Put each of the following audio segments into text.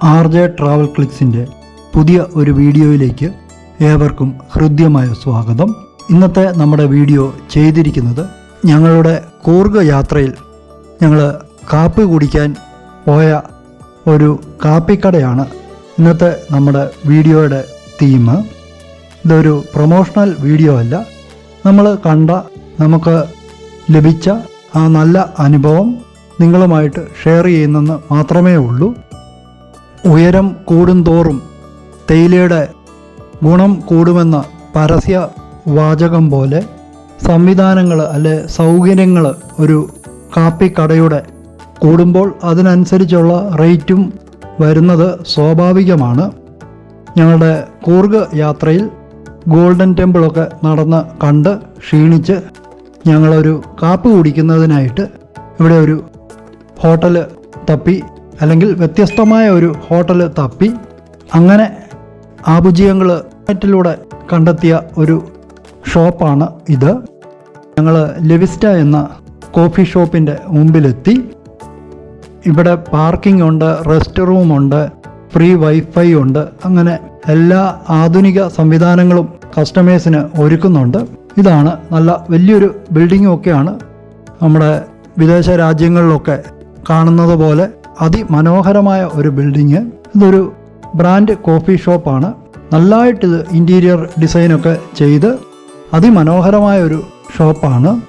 R J travel ക്ലിക്സിന്റെ പുതിയ ഒരു വീഡിയോയിലേക്ക് ഏവർക്കും ഹൃദ്യമായ സ്വാഗതം. ഇന്നത്തെ നമ്മുടെ വീഡിയോ ചെയ്തിരിക്കുന്നത് ഞങ്ങളുടെ കൂർഗ് യാത്രയിൽ ഞങ്ങൾ കാപ്പി കുടിക്കാൻ പോയ ഒരു കാപ്പിക്കടയാണ് ഇന്നത്തെ നമ്മുടെ വീഡിയോയുടെ തീം ഇതൊരു പ്രൊമോഷണൽ വീഡിയോ അല്ല. നമ്മൾ കണ്ട നമുക്ക് ലഭിച്ച ആ നല്ല അനുഭവം നിങ്ങളുമായിട്ട് ഷെയർ ചെയ്യുന്നെന്ന് മാത്രമേ ഉള്ളൂ. ഉയരം കൂടുന്തോറും തേയിലയുടെ ഗുണം കൂടുമെന്ന പരസ്യ വാചകം പോലെ സംവിധാനങ്ങൾ അല്ലെ സൗകര്യങ്ങൾ ഒരു കാപ്പി കടയുടെ കൂടുമ്പോൾ അതിനനുസരിച്ചുള്ള റേറ്റും വരുന്നത് സ്വാഭാവികമാണ്. ഞങ്ങളുടെ കൂർഗ് യാത്രയിൽ ഗോൾഡൻ ടെമ്പിളൊക്കെ നടന്ന് കണ്ട് ക്ഷീണിച്ച് ഞങ്ങളൊരു കാപ്പ് കുടിക്കുന്നതിനായിട്ട് ഇവിടെ ഒരു ഹോട്ടൽ തപ്പി അല്ലെങ്കിൽ വ്യത്യസ്തമായ ഒരു ഹോട്ടൽ തപ്പി അങ്ങനെ ആഭുജീയങ്ങൾ നെറ്റിലൂടെ കണ്ടെത്തിയ ഒരു ഷോപ്പാണ് ഇത്. ഞങ്ങൾ ലെവിസ്റ്റ എന്ന കോഫി ഷോപ്പിന്റെ മുമ്പിലെത്തി. ഇവിടെ പാർക്കിംഗ് ഉണ്ട് റെസ്റ്റ് റൂമുണ്ട് ഫ്രീ വൈഫൈ ഉണ്ട് അങ്ങനെ എല്ലാ ആധുനിക സംവിധാനങ്ങളും കസ്റ്റമേഴ്സിന് ഒരുക്കുന്നുണ്ട്. ഇതാണ് നല്ല വലിയൊരു ബിൽഡിങ്ങും ഒക്കെയാണ് നമ്മുടെ വിദേശ രാജ്യങ്ങളിലൊക്കെ കാണുന്നത് പോലെ അതിമനോഹരമായ ഒരു ബിൽഡിങ്. ഇതൊരു ബ്രാൻഡ് കോഫി ഷോപ്പാണ്. നല്ലതായിട്ട് ഇത് ഇന്റീരിയർ ഡിസൈനൊക്കെ ചെയ്ത് അതിമനോഹരമായ ഒരു ഷോപ്പാണ്.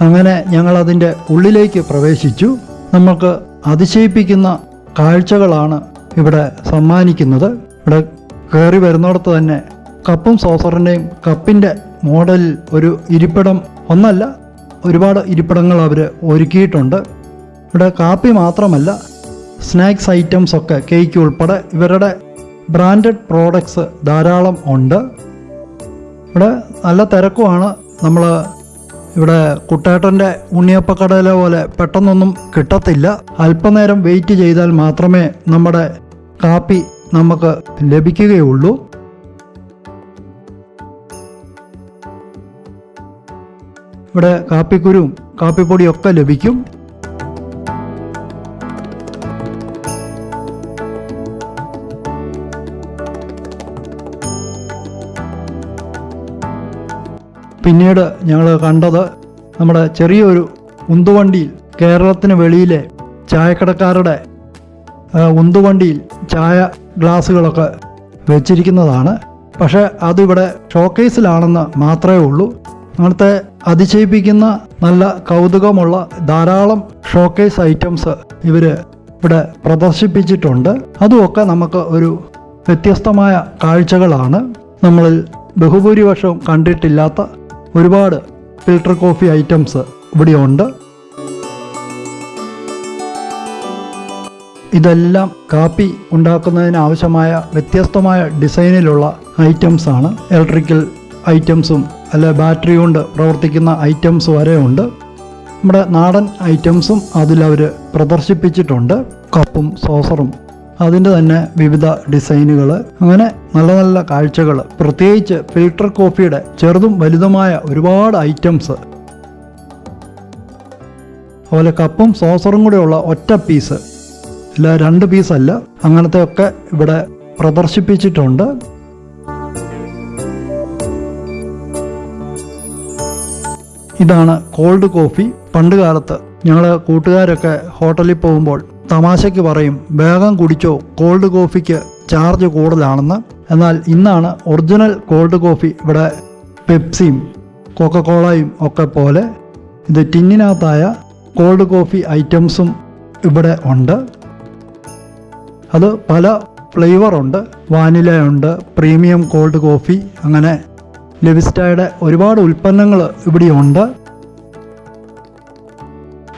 അങ്ങനെ ഞങ്ങൾ അതിന്റെ ഉള്ളിലേക്ക് പ്രവേശിച്ചു. നമുക്ക് അതിശയിപ്പിക്കുന്ന കാഴ്ചകളാണ് ഇവിടെ സമ്മാനിക്കുന്നത്. ഇവിടെ കയറി വരുന്നിടത്ത് തന്നെ കപ്പും സോസറിന്റെയും കപ്പിന്റെ മോഡലിൽ ഒരു ഇരിപ്പിടം ഒന്നല്ല ഒരുപാട് ഇരിപ്പിടങ്ങൾ അവർ ഒരുക്കിയിട്ടുണ്ട്. ഇവിടെ കാപ്പി മാത്രമല്ല സ്നാക്സ് ഐറ്റംസ് ഒക്കെ കേക്ക് ഉൾപ്പെടെ ഇവരുടെ ബ്രാൻഡഡ് പ്രോഡക്ട്സ് ധാരാളം ഉണ്ട്. ഇവിടെ നല്ല തിരക്കുമാണ് നമ്മൾ ഇവിടെ കുട്ടേട്ടന്റെ ഉണ്ണിയപ്പക്കടയിലെ പോലെ പെട്ടെന്നൊന്നും കിട്ടത്തില്ല. അല്പനേരം വെയിറ്റ് ചെയ്താൽ മാത്രമേ നമ്മുടെ കാപ്പി നമുക്ക് ലഭിക്കുകയുള്ളൂ. ഇവിടെ കാപ്പിക്കുരും കാപ്പിപ്പൊടിയൊക്കെ ലഭിക്കും. പിന്നീട് ഞങ്ങൾ കണ്ടത് നമ്മുടെ ചെറിയൊരു ഉന്തുവണ്ടിയിൽ കേരളത്തിന് വെളിയിലെ ചായക്കടക്കാരുടെ ഉന്തുവണ്ടിയിൽ ചായ ഗ്ലാസ്സുകളൊക്കെ വെച്ചിരിക്കുന്നതാണ്. പക്ഷേ അതിവിടെ ഷോക്കേസിലാണെന്ന് മാത്രമേ ഉള്ളൂ. അങ്ങനത്തെ അതിശയിപ്പിക്കുന്ന നല്ല കൗതുകമുള്ള ധാരാളം ഷോക്കേസ് ഐറ്റംസ് ഇവർ ഇവിടെ പ്രദർശിപ്പിച്ചിട്ടുണ്ട്. അതുമൊക്കെ നമുക്ക് ഒരു വ്യത്യസ്തമായ കാഴ്ചകളാണ്. നമ്മളിൽ ബഹുഭൂരിപക്ഷവും കണ്ടിട്ടില്ലാത്ത ഒരുപാട് ഫിൽട്ടർ കോഫി ഐറ്റംസ് ഇവിടെയുണ്ട്. ഇതെല്ലാം കാപ്പി ഉണ്ടാക്കുന്നതിന് ആവശ്യമായ വ്യത്യസ്തമായ ഡിസൈനിലുള്ള ഐറ്റംസ് ആണ്. ഇലക്ട്രിക്കൽ ഐറ്റംസും അല്ല ബാറ്ററി കൊണ്ട് പ്രവർത്തിക്കുന്ന ഐറ്റംസ് വരെ ഉണ്ട് നമ്മുടെ നാടൻ ഐറ്റംസും അതിലവർ പ്രദർശിപ്പിച്ചിട്ടുണ്ട്. കപ്പും സോസറും അതിന്റെ തന്നെ വിവിധ ഡിസൈനുകൾ അങ്ങനെ നല്ല നല്ല കാഴ്ചകൾ പ്രത്യേകിച്ച് ഫിൽട്ടർ കോഫിയുടെ ചെറുതും വലുതുമായ ഒരുപാട് ഐറ്റംസ്. അതുപോലെ കപ്പും സോസറും കൂടെയുള്ള ഒറ്റ പീസ്. അല്ല രണ്ട് പീസല്ല അങ്ങനത്തെ ഒക്കെ ഇവിടെ പ്രദർശിപ്പിച്ചിട്ടുണ്ട്. ഇതാണ് കോൾഡ് കോഫി. പണ്ട് കാലത്ത് ഞങ്ങൾ കൂട്ടുകാരൊക്കെ ഹോട്ടലിൽ പോകുമ്പോൾ തമാശയ്ക്ക് പറയും വേഗം കുടിച്ചോ കോൾഡ് കോഫിക്ക് ചാർജ് കൂടുതലാണെന്ന്. എന്നാൽ ഇന്നാണ് ഒറിജിനൽ കോൾഡ് കോഫി ഇവിടെ പെപ്സിയും കൊക്കക്കോളയും ഒക്കെ പോലെ ഇത് ടിന്നിനകത്തായ കോൾഡ് കോഫി ഐറ്റംസും ഇവിടെ ഉണ്ട്. അത് പല ഫ്ലേവറുണ്ട് വാനിലയുണ്ട് പ്രീമിയം കോൾഡ് കോഫി അങ്ങനെ ലെവിസ്റ്റയുടെ ഒരുപാട് ഉൽപ്പന്നങ്ങൾ ഇവിടെയുണ്ട്.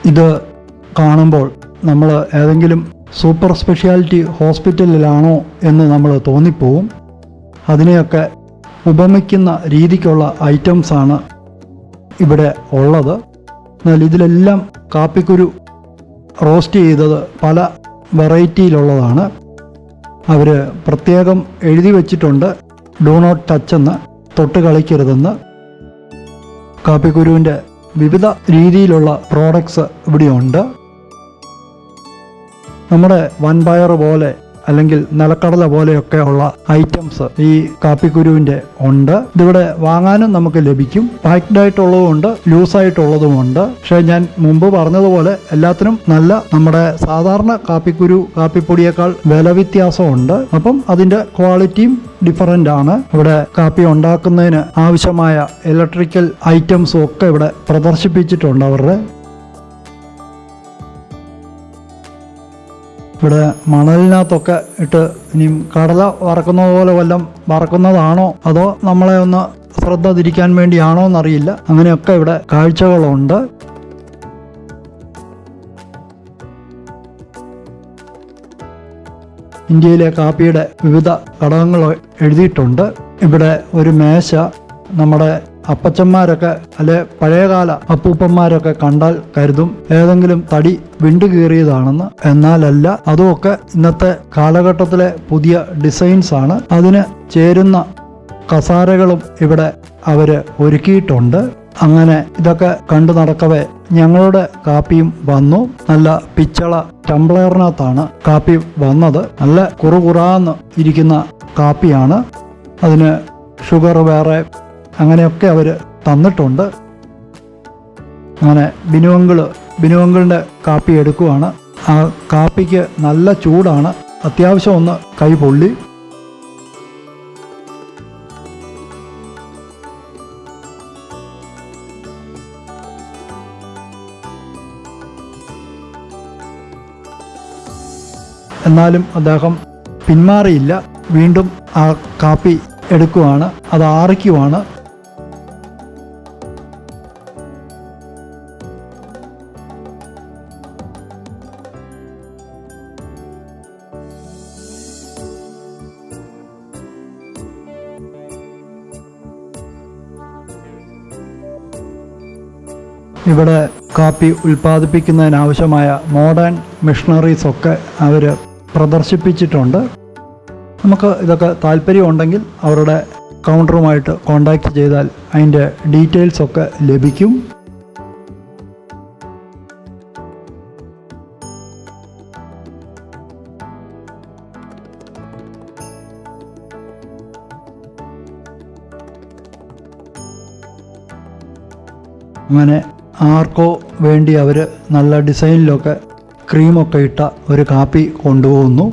ഇത് കാണുമ്പോൾ നമ്മൾ ഏതെങ്കിലും സൂപ്പർ സ്പെഷ്യാലിറ്റി ഹോസ്പിറ്റലിലാണോ എന്ന് നമ്മൾ തോന്നിപ്പോവും. അതിനെയൊക്കെ ഉപമിക്കുന്ന രീതിക്കുള്ള ഐറ്റംസാണ് ഇവിടെ ഉള്ളത്. എന്നാൽ ഇതിലെല്ലാം കാപ്പിക്കുരു റോസ്റ്റ് ചെയ്തത് പല വെറൈറ്റിയിലുള്ളതാണ്. അവർ പ്രത്യേകം എഴുതി വച്ചിട്ടുണ്ട്. ഡോ നോട്ട് ടച്ച് എന്ന് തൊട്ട് കളിക്കരുതെന്ന്. കാപ്പിക്കുരുവിന്റെ വിവിധ രീതിയിലുള്ള പ്രോഡക്ട്സ് ഇവിടെയുണ്ട്. നമ്മുടെ വൻപയർ പോലെ അല്ലെങ്കിൽ നിലക്കടല പോലെയൊക്കെ ഉള്ള ഐറ്റംസ് ഈ കാപ്പിക്കുരുവിന്റെ ഉണ്ട്. ഇതിവിടെ വാങ്ങാനും നമുക്ക് ലഭിക്കും. പാക്ഡ് ആയിട്ടുള്ളതുമുണ്ട് ലൂസ് ആയിട്ടുള്ളതുമുണ്ട് പക്ഷേ ഞാൻ മുമ്പ് പറഞ്ഞതുപോലെ എല്ലാത്തിനും നല്ല നമ്മുടെ സാധാരണ കാപ്പിക്കുരു കാപ്പിപ്പൊടിയേക്കാൾ വില വ്യത്യാസമുണ്ട്. അപ്പം അതിന്റെ ക്വാളിറ്റിയും ഡിഫറന്റ് ആണ്. ഇവിടെ കാപ്പി ഉണ്ടാക്കുന്നതിന് ആവശ്യമായ ഇലക്ട്രിക്കൽ ഐറ്റംസും ഒക്കെ ഇവിടെ പ്രദർശിപ്പിച്ചിട്ടുണ്ട് അവരുടെ. ഇവിടെ മണലിനകത്തൊക്കെ ഇട്ട് ഇനിയും കടല വറക്കുന്നത് പോലെ വല്ലതും വറക്കുന്നതാണോ? അതോ നമ്മളെ ഒന്ന് ശ്രദ്ധ തിരിക്കാൻ വേണ്ടിയാണോ എന്നറിയില്ല. അങ്ങനെയൊക്കെ ഇവിടെ കാഴ്ചകളുണ്ട്. ഇന്ത്യയിലെ കാപ്പിയുടെ വിവിധ ഘടകങ്ങൾ എഴുതിയിട്ടുണ്ട്. ഇവിടെ ഒരു മേശ നമ്മുടെ അപ്പച്ചന്മാരൊക്കെ അല്ലെ പഴയകാല അപ്പൂപ്പന്മാരൊക്കെ കണ്ടാൽ കരുതും. ഏതെങ്കിലും തടി വിണ്ടു കീറിയതാണെന്ന്. എന്നാലല്ല അതുമൊക്കെ ഇന്നത്തെ കാലഘട്ടത്തിലെ പുതിയ ഡിസൈൻസ് ആണ്. അതിന് ചേരുന്ന കസാരകളും ഇവിടെ അവർ ഒരുക്കിയിട്ടുണ്ട്. അങ്ങനെ ഇതൊക്കെ കണ്ടു നടക്കവേ ഞങ്ങളുടെ കാപ്പിയും വന്നു. നല്ല പിച്ചള ടംബ്ലറിനകത്താണ് കാപ്പി വന്നത്. നല്ല കുറുകുറാന്ന് ഇരിക്കുന്ന കാപ്പിയാണ്. അതിന് ഷുഗർ വേറെ അങ്ങനെയൊക്കെ അവർ തന്നിട്ടുണ്ട്. അങ്ങനെ ബിനുവങ്കിൾ ബിനുവങ്കിളിന്റെ കാപ്പി എടുക്കുവാണ്. ആ കാപ്പിക്ക് നല്ല ചൂടാണ്. അത്യാവശ്യം ഒന്ന് കൈ പൊള്ളി. എന്നാലും അദ്ദേഹം പിന്മാറിയില്ല. വീണ്ടും ആ കാപ്പി എടുക്കുവാണ്. അത് ആറിക്കുവാണ്. ഇവിടെ കാപ്പി ഉൽപ്പാദിപ്പിക്കുന്നതിനാവശ്യമായ മോഡേൺ മെഷീനറീസ് ഒക്കെ അവർ പ്രദർശിപ്പിച്ചിട്ടുണ്ട്. നമുക്ക് ഇതൊക്കെ താല്പര്യമുണ്ടെങ്കിൽ അവരുടെ കൗണ്ടറുമായിട്ട് കോണ്ടാക്ട് ചെയ്താൽ അതിന്റെ ഡീറ്റെയിൽസൊക്കെ ലഭിക്കും. അങ്ങനെ ആർക്കോ വേണ്ടി അവർ നല്ല ഡിസൈനിലൊക്കെ ക്രീമൊക്കെ ഇട്ട ഒരു കാപ്പി കൊണ്ടുപോകുന്നു.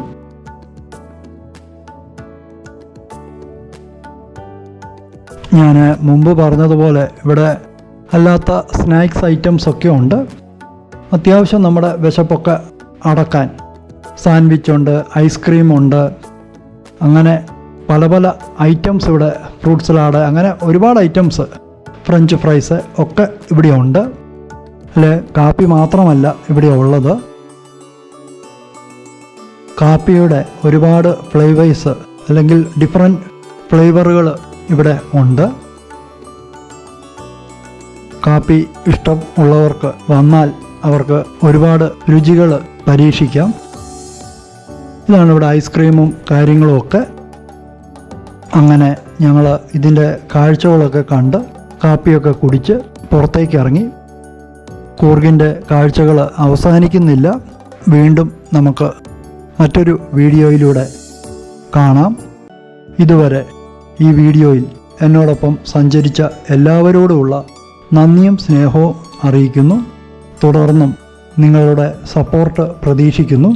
ഞാൻ മുമ്പ് പറഞ്ഞതുപോലെ ഇവിടെ അല്ലാത്ത സ്നാക്സ് ഐറ്റംസ് ഒക്കെ ഉണ്ട്. അത്യാവശ്യം നമ്മുടെ വിശപ്പൊക്കെ അടക്കാൻ സാൻഡ്വിച്ച് ഉണ്ട് ഐസ്ക്രീം ഉണ്ട്. അങ്ങനെ പല പല ഐറ്റംസ് ഇവിടെ ഫ്രൂട്ട്സ് സലാഡ് അങ്ങനെ ഒരുപാട് ഐറ്റംസ് ഫ്രഞ്ച് ഫ്രൈസ് ഒക്കെ ഇവിടെ ഉണ്ട്. അല്ലെ കാപ്പി മാത്രമല്ല ഇവിടെ ഉള്ളത്. കാപ്പിയുടെ ഒരുപാട് ഫ്ലേവേഴ്സ് അല്ലെങ്കിൽ ഡിഫറെന്റ് ഫ്ലേവറുകൾ ഇവിടെ ഉണ്ട്. കാപ്പി ഇഷ്ടം ഉള്ളവർക്ക് വന്നാൽ അവർക്ക് ഒരുപാട് രുചികൾ പരീക്ഷിക്കാം. ഇതാണ് ഇവിടെ ഐസ്ക്രീമും കാര്യങ്ങളും ഒക്കെ. അങ്ങനെ ഞങ്ങൾ ഇതിന്റെ കാഴ്ചകളൊക്കെ കണ്ട് കാപ്പിയൊക്കെ കുടിച്ച് പുറത്തേക്ക് ഇറങ്ങി. കൂർഗിന്റെ കാഴ്ചകൾ അവസാനിക്കുന്നില്ല. വീണ്ടും നമുക്ക് മറ്റൊരു വീഡിയോയിലൂടെ കാണാം. ഇതുവരെ ഈ വീഡിയോയിൽ എന്നോടൊപ്പം സഞ്ചരിച്ച എല്ലാവരോടുമുള്ള നന്ദിയും സ്നേഹവും അറിയിക്കുന്നു. തുടർന്നും നിങ്ങളുടെ സപ്പോർട്ട് പ്രതീക്ഷിക്കുന്നു.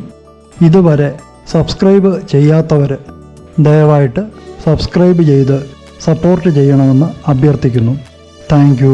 ഇതുവരെ സബ്സ്ക്രൈബ് ചെയ്യാത്തവർ ദയവായിട്ട് സബ്സ്ക്രൈബ് ചെയ്ത് സപ്പോർട്ട് ചെയ്യണമെന്ന് അഭ്യർത്ഥിക്കുന്നു. താങ്ക്